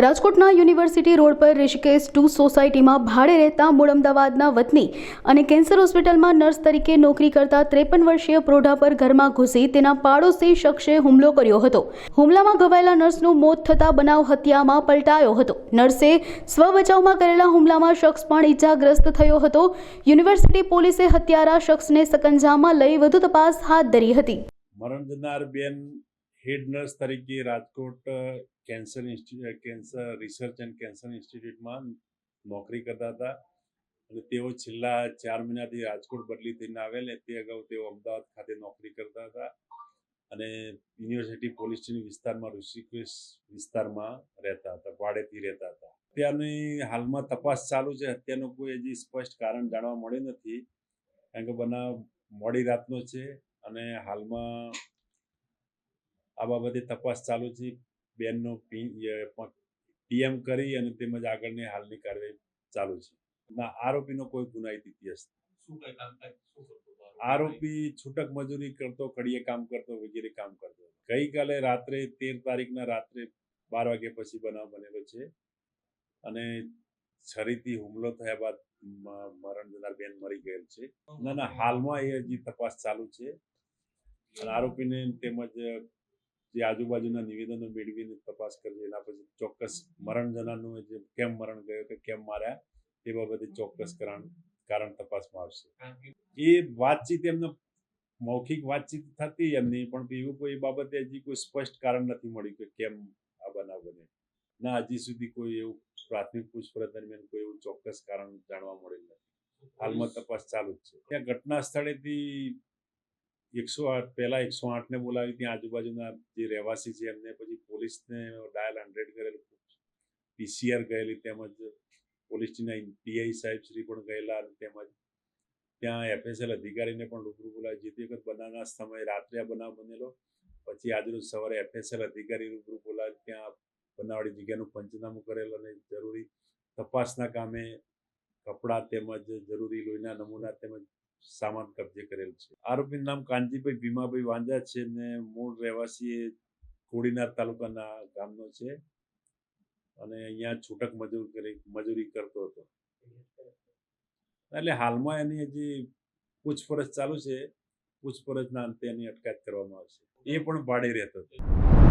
રાજકોટના university road પર Rishikesh two સોસાયટીમાં ભાડે રહેતા મૂળ અમદાવાદના વતની અને કેન્સર હોસ્પિટલમાં નર્સ તરીકે નોકરી કરતા ત્રેપન વર્ષીય પ્રૌઢા પર ઘરમાં ઘૂસી તેના પાડોશી શખ્સે હુમલો કર્યો હતો. હુમલામાં ઘવાયેલા નર્સનું મોત થતા બનાવ હત્યામાં પલટાયો હતો. નર્સે સ્વબચાવમાં કરેલા હુમલામાં શખ્સ પણ ઈજાગ્રસ્ત થયો હતો. યુનિવર્સિટી પોલીસે હત્યારા શખ્સને સકંજામાં લઈ વધુ તપાસ હાથ ધરી હતી. મરણ બેન હેડ નર્સ તરીકે Rajkot cancer cancer research and cancer ઇન્સ્ટિટ્યૂટમાં નોકરી કરતા હતા. અને તેઓ છેલ્લા ચાર મહિનાથી રાજકોટ બદલી થઈને આવેલ. તે અગાઉ તેઓ અમદાવાદ ખાતે નોકરી કરતા હતા. અને યુનિવર્સિટી પોલીસ સ્ટેશન વિસ્તારમાં, ઋષિકેશ વિસ્તારમાં રહેતા હતા, વાડેથી રહેતા હતા. અત્યારની હાલમાં તપાસ ચાલુ છે. હત્યાનું કોઈ હજી સ્પષ્ટ કારણ જાણવા મળ્યું નથી. કારણ કે બનાવ મોડી રાતનો છે અને હાલમાં આ બાબતે તપાસ ચાલુ છે. બેનનો પીએમ કરી અને તેમજ આગળની હાલની કાર્યવાહી ચાલુ છે. ના આરોપીનો કોઈ ગુનાહિત ઇતિહાસ આરોપી? છૂટક મજૂરી કરતો કડીએ કામ કરતો વગેરે કામ કરતો ગઈકાલે રાત્રે તેર તારીખના રાત્રે બાર વાગ્યા પછી બનાવ બનેલો છે. અને છરીથી હુમલો થયા બાદ મરણ જનાર બેન મરી ગયેલ છે. ના ના હાલમાં એ હજી તપાસ ચાલુ છે. અને આરોપીને તેમજ જે આજુબાજુના નિવેદનો મેળવીને તપાસ કરવી એના પછી ચોક્કસ મરણ જે કેમ મરણ ગયો કે કેમ માર્યા તે બાબતે ચોક્કસ કારણ કારણ તપાસમાં આવશે. એ વાતચીત એમને મૌખિક વાતચીત થતી એમની પણ એવું કોઈ બાબતે હજી કોઈ સ્પષ્ટ કારણ નથી મળ્યું કે કેમ આ બનાવ બને ના, હજી સુધી કોઈ એવું પ્રાથમિક પૂછપરછ દરમિયાન કોઈ એવું ચોક્કસ કારણ જાણવા મળેલ નથી. હાલમાં તપાસ ચાલુ જ છે. ત્યાં ઘટના સ્થળેથી એકસો આઠ, પહેલા એકસો આઠને બોલાવી ત્યાં આજુબાજુના જે રહેવાસી છે એમને પછી પોલીસને ડાયલ હંડ્રેડ કરેલું, પીસીઆર ગયેલી તેમજ પોલીસના પીઆઈ સાહેબ શ્રી પણ ગયેલા તેમજ ત્યાં એફએસએલ અધિકારીને પણ રૂબરૂ બોલાવી. જે તે વખત બનાવના સમયે રાત્રે આ બનાવ બનેલો. પછી આજરોજ સવારે એફએસએલ અધિકારી રૂબરૂ બોલાવી ત્યાં બનાવવાળી જગ્યાનું પંચનામું કરેલ અને જરૂરી તપાસના કામે કપડાં તેમજ જરૂરી લોહીના નમૂના તેમજ સામાન કબજે કરેલ છે. આરોપીનું નામ કાનજીભાઈ ભીમાભાઈ વાંજા છે ને મૂળ રહેવાસી કોડીનાર તાલુકાના ગામનો છે અને અહીંયા છૂટક મજૂર કરી, મજૂરી કરતો હતો. એટલે હાલમાં એની હજી પૂછપરછ ચાલુ છે. પૂછપરછના અંતે એની અટકાયત કરવામાં આવશે. એ પણ ભાડે રહેતો હતો.